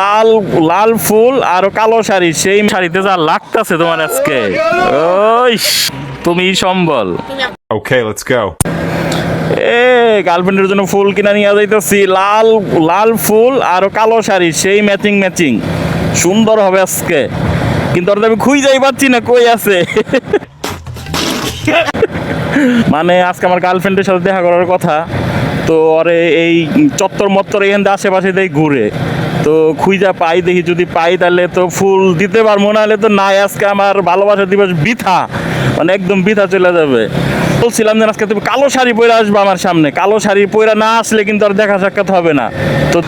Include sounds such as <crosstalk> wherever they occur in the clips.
লাল লাল ফুল আর কালো শাড়ি সেই শাড়িতে যা লাগতাছে তোমার আজকে। ওই তুমি সম্বল। Okay, let's go. এ গার্লফ্রেন্ডের জন্য ফুল কিনা নিয়ে যাইতেছি। লাল লাল ফুল আর কালো শাড়ি সেই ম্যাচিং ম্যাচিং সুন্দর হবে আজকে। কিন্তু ওর তো আমি খুঁজেই পাচ্ছি না কই আছে। মানে আজকে আমার গার্লফ্রেন্ডের সাথে দেখা করার কথা। তো ওরে এই চত্বর মত্তর এখান আশেপাশে দিয়ে ঘুরে। তো খুঁজা পাই দেখি, যদি পাই তাহলে তো ফুল দিতে পারব না হলে তো নাই, আজকে আমার ভালোবাসা দিবস বৃথা। মানে একদম বৃথা চলে যাবে। বলছিলাম যে আজকে তুমি কালো শাড়ি পরে আসবে আমার সামনে। কালো শাড়ি পরে না আসলে কিন্তু আর দেখা সাক্ষাৎ হবে না। তো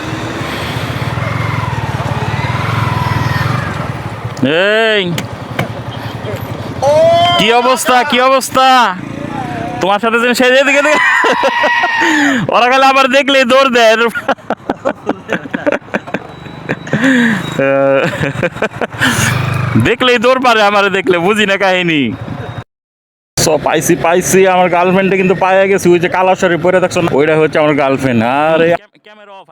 এই, কি অবস্থা কি অবস্থা? তোমার সাথে যেন সে এদিকে। ওরা খালি আবার দেখলে দৌড় দেয়। দেখলেই দৌড় পারে, আমারে দেখলে বুঝি না কাহিনী। সো পাইছি পাইছি, আমার গার্লফ্রেন্ডে কিন্তু পাইয়া গেছি, ওই যে কালা শাড়ি পরে দেখছ ওইটা হচ্ছে আমার গার্লফ্রেন্ড। আরে ক্যামেরা অফ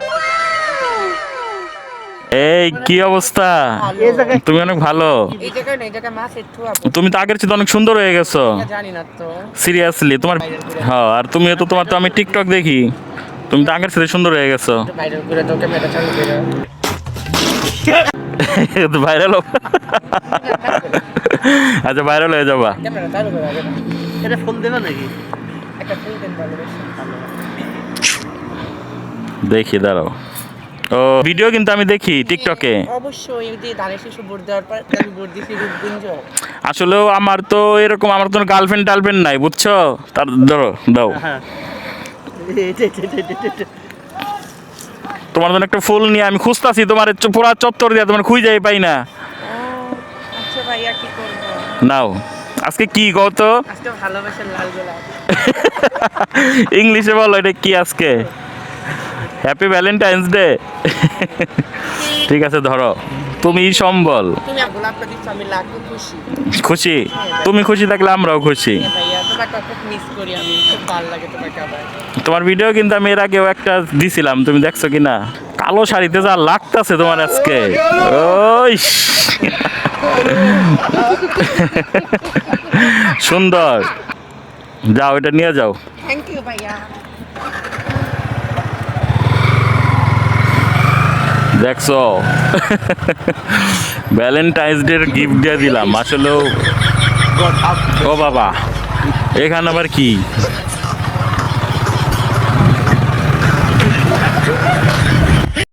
এই কি অবস্থা? তুমি অনেক ভালো। এই জায়গায় না এই জায়গায় মাছ একটু তুমি তো আগের চেয়ে অনেক সুন্দর হয়ে গেছো। জানি না তো। সিরিয়াসলি তোমার হ্যাঁ আর তুমি তো তোমার তো আমি টিকটক দেখি। তুমি তো আগের সাথে সুন্দর হয়ে গেছো। ভাইরাল করে তো ক্যামেরা চালু করে। <laughs> ভাইরাল <laughs> আচ্ছা ভাইরাল হয়ে যাবা। ক্যামেরা চালু করে আগে এটা ফোন দেবে নাকি? একটা ফুল দেন ভালো বেশ ভালো দেখি দাঁড়াও। ও ভিডিও কিন্তু আমি দেখি টিকটকে। অবশ্যই এই যে ধানের শিশু ভোট দেওয়ার পর আমি ভোট দিয়েছি রূপগুঞ্জ আসলেও আমার তো এরকম আমার তো গার্লফ্রেন্ড টার্লফ্রেন্ড নাই বুঝছ? তার ধরো দাও। তোমার জন্য একটা ফুল নিয়ে আমি খুঁজতাছি তোমার পুরা চত্বর দিয়ে তোমার খুঁজেই পাই না। আচ্ছা নাও আজকে কি কত আজকে ভালোবাসার লাল গোলাপ। <laughs> ইংলিশে বলো এটা কি আজকে? হ্যাপি ভ্যালেন্টাইন্স ডে ঠিক আছে ধরো। তুমি সম্বল। খুশি। তুমি খুশি থাকলে আমরাও খুশি। হ্যাঁ তোমার ভিডিও কিন্তু আমি এর আগেও একটা দিছিলাম তুমি দেখছ কি না কালো শাড়িতে যা লাগতাছে তোমার আজকে। ওই সুন্দর। যাও এটা নিয়ে যাও। থ্যাংক ইউ ভাইয়া। দেখছ? ভ্যালেন্টাইন্স ডে গিফট দিয়ে দিলাম আসলেও ও বাবা এখানে আবার কি?